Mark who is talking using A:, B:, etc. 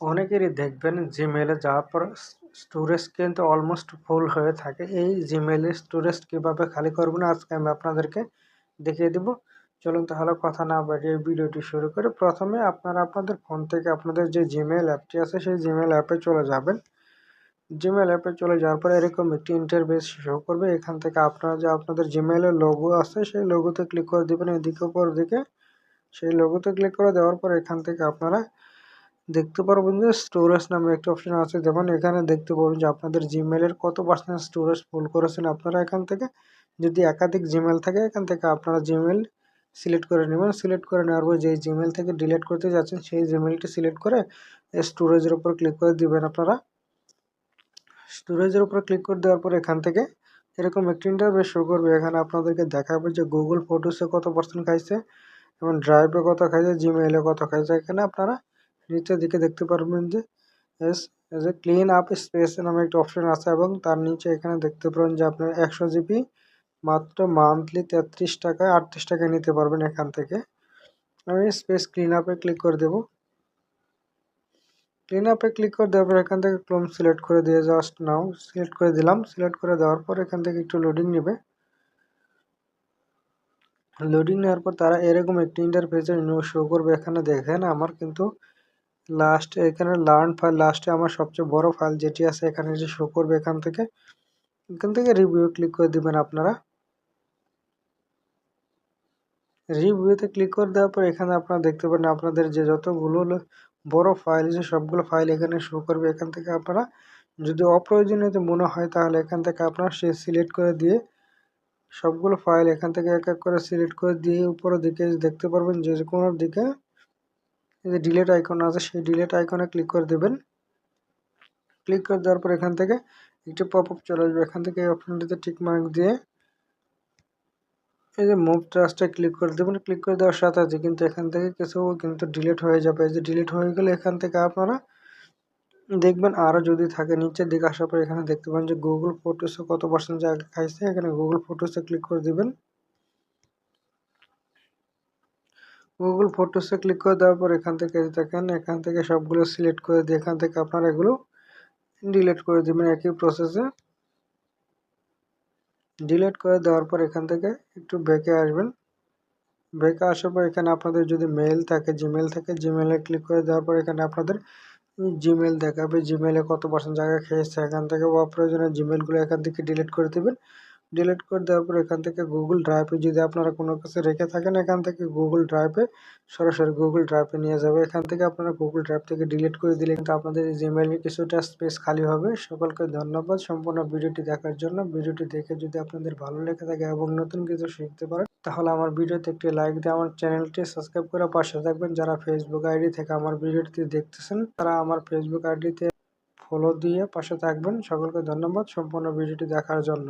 A: অনেকেরই দেখবেন জিমেলে যাওয়ার পর স্টোরেজ কিন্তু অলমোস্ট ফুল হয়ে থাকে। এই জিমেলের স্টোরেজ কীভাবে খালি করবেন আজকে আমি আপনাদেরকে দেখিয়ে দেব। চলুন তাহলে কথা না বাড়িয়ে ভিডিওটি শুরু করে। প্রথমে আপনারা আপনাদের ফোন থেকে আপনাদের যে জিমেল অ্যাপটি আছে, সেই জিমেল অ্যাপে চলে যাবেন। জিমেল অ্যাপে চলে যাওয়ার পর এরকম একটি ইন্টারভেস শো করবে। এখান থেকে আপনারা যে আপনাদের জিমেলের লোগো আছে, সেই লোগোতে ক্লিক করে দেবেন। এদিকে উপর দিকে সেই লোগোতে ক্লিক করে দেওয়ার পর এখান থেকে আপনারা দেখতে পারবেন যে স্টোরেজ নামে একটা অপশন আছে। যেমন এখানে দেখতে পারবেন যে আপনাদের জিমেলের কত পার্সেন্ট স্টোরেজ ফুল করেছেন আপনারা এখান থেকে। যদি একাধিক জিমেল থাকে, এখান থেকে আপনারা জিমেল সিলেক্ট করে নেবেন। সিলেক্ট করে নেওয়ার পর যেই জিমেল থেকে ডিলিট করতে যাচ্ছেন, সেই জিমেলটি সিলেক্ট করে স্টোরেজের উপর ক্লিক করে দিবেন আপনারা। স্টোরেজের উপর ক্লিক করে দেওয়ার পর এখান থেকে এরকম একটি ইন্টারভেস শো করবে। এখানে আপনাদেরকে দেখাবে যে গুগল ফটোসে কত পার্সেন্ট খাইছে এবং ড্রাইভে কত খাইছে জিমেইলে কত খাইছে। এখানে আপনারা নিচের দিকে দেখতে পারবেন যে S edge a clean up space নামে একটা অপশন আছে এবং তার নিচে এখানে দেখতে পারেন যে আপনার একশো জিবি মাত্র মান্থলি তেত্রিশ টাকায় আটত্রিশ টাকায় নিতে পারবেন এখান থেকে। আমি স্পেস ক্লিন আপে ক্লিক করে দেব। ক্লিন আপে ক্লিক করে দেওয়ার পর এখান থেকে ক্লোম সিলেক্ট করে দিয়ে জাস্ট নাও সিলেক্ট করে দিলাম। সিলেক্ট করে দেওয়ার পর এখান থেকে একটু লোডিং নেবে। লোডিং নেওয়ার পর তারা এরকম একটি ইন্টারফেসে শো করবে। এখানে দেখেন আমার কিন্তু লাস্ট এখানে লার্ন ফাইল লাস্টে আমার সবচেয়ে বড় ফাইল যেটি আছে, এখানে যে শো করবে এখান থেকে এখান থেকে রিভিউ ক্লিক করে দিবেন আপনারা। রিভিউতে ক্লিক করে দেওয়ার পর এখানে আপনারা দেখতে পারেন আপনাদের যে যতগুলো বড় ফাইল আছে সবগুলো ফাইল এখানে শো করবে, এখান থেকে আপনারা যদি অপ্রয়োজনীয় মনে হয় তাহলে এখান থেকে আপনারা সে সিলেক্ট করে দিয়ে সবগুলো ফাইল এখান থেকে এক এক করে সিলেক্ট করে দিয়ে উপরের দিকে দেখতে পারবেন যে কোনো দিকে যে ডিলেট আইকন আছে, সেই ডিলেট আইকনে ক্লিক করে দেবেন। ক্লিক করে দেওয়ার পর এখান থেকে একটি পপ আপ চলে আসবে। এখান থেকে এই অপশনটিতে টিক মার্ক দিয়ে এই যে মুভ ট্রাস্টে ক্লিক করে দেবেন। ক্লিক করে দেওয়ার সাথে আছে কিন্তু এখান থেকে কিছু কিন্তু ডিলিট হয়ে যাবে। এই যে ডিলিট হয়ে গেলে এখান থেকে আপনারা দেখবেন আরও যদি থাকে, নিচের দিকে আসার পর এখানে দেখতে পাবেন যে গুগল ফটোসে কত পার্সেন্ট জায়গা খাইছে এখানে গুগল ফটোসে ক্লিক করে দিবেন। গুগল ফটোসে ক্লিক করে দেওয়ার পর এখান থেকে দেখেন, এখান থেকে সবগুলো সিলেক্ট করে দিয়ে এখান থেকে আপনারা এগুলো ডিলিট করে দেবেন একই প্রসেসে ডিলিট করে দেওয়ার পর এখান থেকে একটু ব্যাকে আসবেন। ব্যাকে আসার পর এখানে আপনাদের যদি মেল থাকে জিমেল থাকে জিমেলে ক্লিক করে দেওয়ার পর এখানে আপনাদের জিমেল দেখাবে। জিমেলে কত পার্সেন্ট জায়গা খেয়েছে, এখান থেকে অপ্রয়োজনীয় জিমেলগুলো এখান থেকে ডিলিট করে দেবেন। ডিলিট করে দেওয়ার পর এখান থেকে গুগল ড্রাইভে যদি আপনারা কোনো কিছু রেখে থাকেন, এখান থেকে গুগল ড্রাইভে সরাসরি গুগল ড্রাইভে নিয়ে যাবে। এখান থেকে আপনারা গুগল ড্রাইভ থেকে ডিলিট করে দিলে কিন্তু আপনাদের জিমেইলে কিছুটা স্পেস খালি হবে। সকলকে ধন্যবাদ। সম্পূর্ণ ভিডিওটি দেখার জন্য। ভিডিওটি দেখে যদি আপনাদের ভালো লেগে থাকে এবং নতুন কিছু শিখতে পারেন তাহলে আমার ভিডিওতে একটি লাইক দিয়ে আমার চ্যানেলটি সাবস্ক্রাইব করে পাশে থাকবেন। যারা ফেসবুক আইডি থেকে আমার ভিডিওটি দেখতেছেন, তারা আমার ফেসবুক আইডিতে ফলো দিয়ে পাশে থাকবেন। সকলকে ধন্যবাদ। সম্পূর্ণ ভিডিওটি দেখার জন্য।